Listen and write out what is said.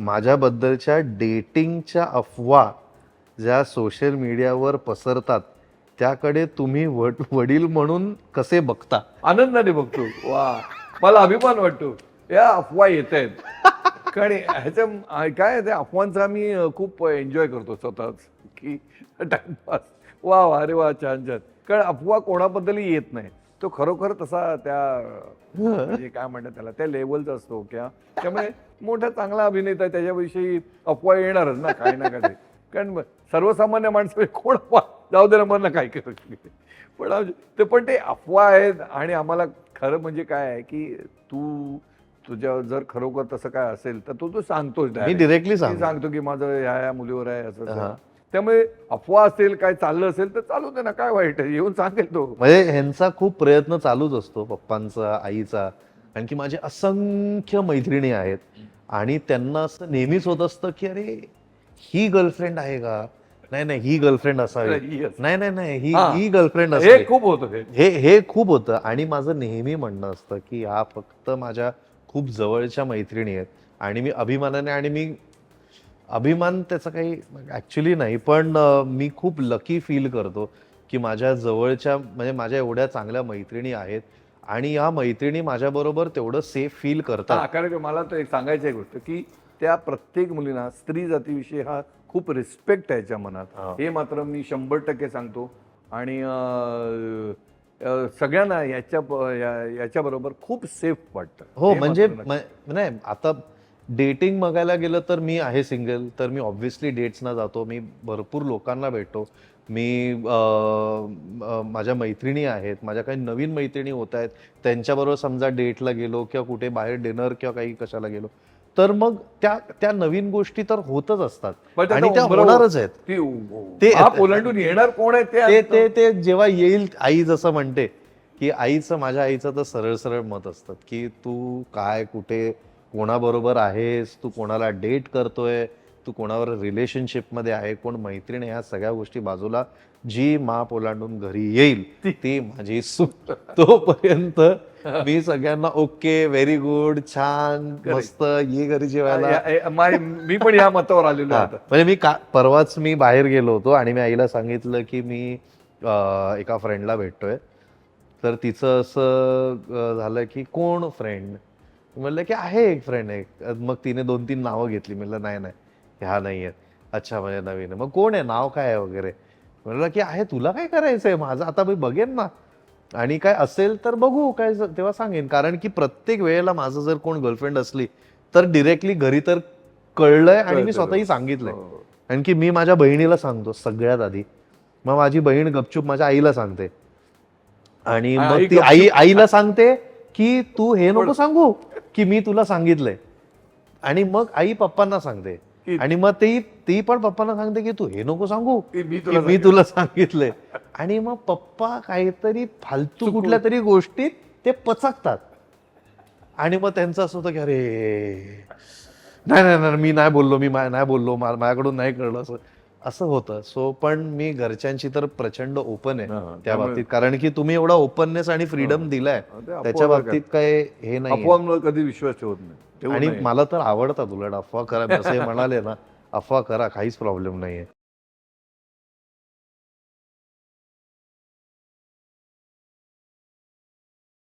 माझ्याबद्दलच्या डेटिंगच्या अफवा ज्या सोशल मीडियावर पसरतात त्याकडे तुम्ही वड- वडील म्हणून कसे बघता? आनंदाने बघतो. वा. मला अभिमान वाटतो. या अफवा येत आहेत कारण ह्याच्या काय आहे, त्या अफवांचा आम्ही खूप एन्जॉय करतो स्वतःच. की टाइमपास. वा वा. अरे वा छान छान. कारण अफवा कोणाबद्दलही येत नाही तो खरोखर तसा त्या म्हणजे काय म्हणतात त्याला त्या लेवलचा असतो किंवा त्यामुळे मोठा चांगला अभिनेता आहे, त्याच्याविषयी अफवा येणारच ना काही ना काही. कारण सर्वसामान्य माणसं कोण अफवा जाऊ दे ना मला काय करू पण ते पण ते अफवा आहेत आणि आम्हाला खरं म्हणजे काय आहे की तू तुझ्या जर खरोखर तसं काय असेल तर तू तू. डिरेक्टली मी सांगतो. की माझं ह्या ह्या मुलीवर आहे असं. त्यामुळे अफवा असेल काय चाललं असेल तर चालू दे ना काय वाईट आहे? येऊन सांगेल तो. म्हणजे ह्यांचा खूप प्रयत्न चालूच असतो पप्पांचा आईचा. आणखी माझे असंख्य मैत्रिणी आहेत आणि त्यांना असं नेहमीच होत असतं की अरे ही गर्लफ्रेंड आहे का? नाही नाही ही गर्लफ्रेंड असावी. नाही नाही नाही ही हा. ही गर्लफ्रेंड हे असावी. खूप होतं हे हे हे खूप होतं. आणि माझं नेहमी म्हणणं असतं की ह्या फक्त माझ्या खूप जवळच्या मैत्रिणी आहेत आणि मी अभिमानाने आणि मी अभिमान त्याचा काही ॲक्च्युली नाही पण मी खूप लकी फील करतो की माझ्या जवळच्या म्हणजे माझ्या एवढ्या चांगल्या मैत्रिणी आहेत आणि या मैत्रिणी माझ्याबरोबर तेवढं सेफ फील करतात. कारण मला तर एक सांगायची एक गोष्ट की त्या प्रत्येक मुलींना स्त्री जातीविषयी हा खूप रिस्पेक्ट आहे मनात. हा. मात्र मी शंभर टक्के सांगतो. आणि सगळ्यांना याच्या याच्या बरोबर खूप सेफ वाटतं. हो म्हणजे नाही आता डेटिंग बघायला गेलं तर मी आहे सिंगल तर मी ऑब्व्हियसली डेट्सना जातो मी भरपूर लोकांना भेटतो. मी माझ्या मैत्रिणी आहेत माझ्या काही नवीन मैत्रिणी होत आहेत त्यांच्याबरोबर समजा डेटला गेलो किंवा कुठे बाहेर डिनर किंवा काही कशाला गेलो तर मग त्या त्या नवीन गोष्टी तर होतच असतात. आणि त्या होणारच आहेत. ती ओलांडून येणार कोण आहे ते ते ते ते जेव्हा येईल आई जसं म्हणते की आईचं माझ्या आईचं तर सरळ सरळ मत असतं की तू काय कुठे कोणाबरोबर आहेस? तू कोणाला डेट करतोय? तू कोणावर रिलेशनशिपमध्ये आहे? कोण मैत्रीण ह्या सगळ्या गोष्टी बाजूला जी माप ओलांडून घरी येईल ती माझी सुख तोपर्यंत मी सगळ्यांना ओके व्हेरी गुड छान मस्त ये घरी जेवायला. मा- पण या मतावर आलेलो म्हणजे मी का परवाच मी बाहेर गेलो होतो आणि मी आईला सांगितलं की मी एका फ्रेंडला भेटतोय. तर तिचं असं झालं की कोण फ्रेंड म्हणलं की आहे एक फ्रेंड आहे मग तिने दोन तीन नावं घेतली. म्हणलं नाही नाही ह्या नाही आहेत अच्छा म्हणजे नवीन आहे. मग कोण आहे? नाव काय आहे वगैरे? म्हणलं की आहे तुला काय करायचंय माझं आता मी बघेन ना. आणि काय असेल तर बघू. काय तेव्हा सांगेन. कारण की प्रत्येक वेळेला माझं जर कोण गर्लफ्रेंड असली तर डिरेक्टली घरी तर कळलंय आणि मी. स्वतःही सांगितलंय. हो. कारण की मी माझ्या बहिणीला सांगतो सगळ्यात आधी. मग माझी बहीण गपचूप माझ्या आईला सांगते. आणि मग ती आई आईला सांगते की तू हे नको सांगू की मी तुला सांगितलंय. आणि मग आई पप्पांना सांगते. आणि मग ती ती पण पप्पांना सांगते की तू हे नको सांगू की मी तुला मी तुला सांगितलंय. आणि मग पप्पा काहीतरी फालतू. कुठल्या तरी गोष्टीत ते पचकतात. आणि मग त्यांचं असं होतं की अरे नाही नाही नाही मी नाही बोललो मी नाही बोललो माझ्याकडून नाही कळलं असं. असं होतं. सो पण मी घरच्यांची तर प्रचंड ओपन आहे त्या बाबतीत. कारण की तुम्ही एवढा ओपननेस आणि फ्रीडम दिलाय त्याच्या बाबतीत काय हे नाही कधी विश्वास ठेवत नाही. आणि. मला तर आवडतात उलट. अफवा करा असे म्हणाले ना अफवा करा काहीच प्रॉब्लेम नाहीये.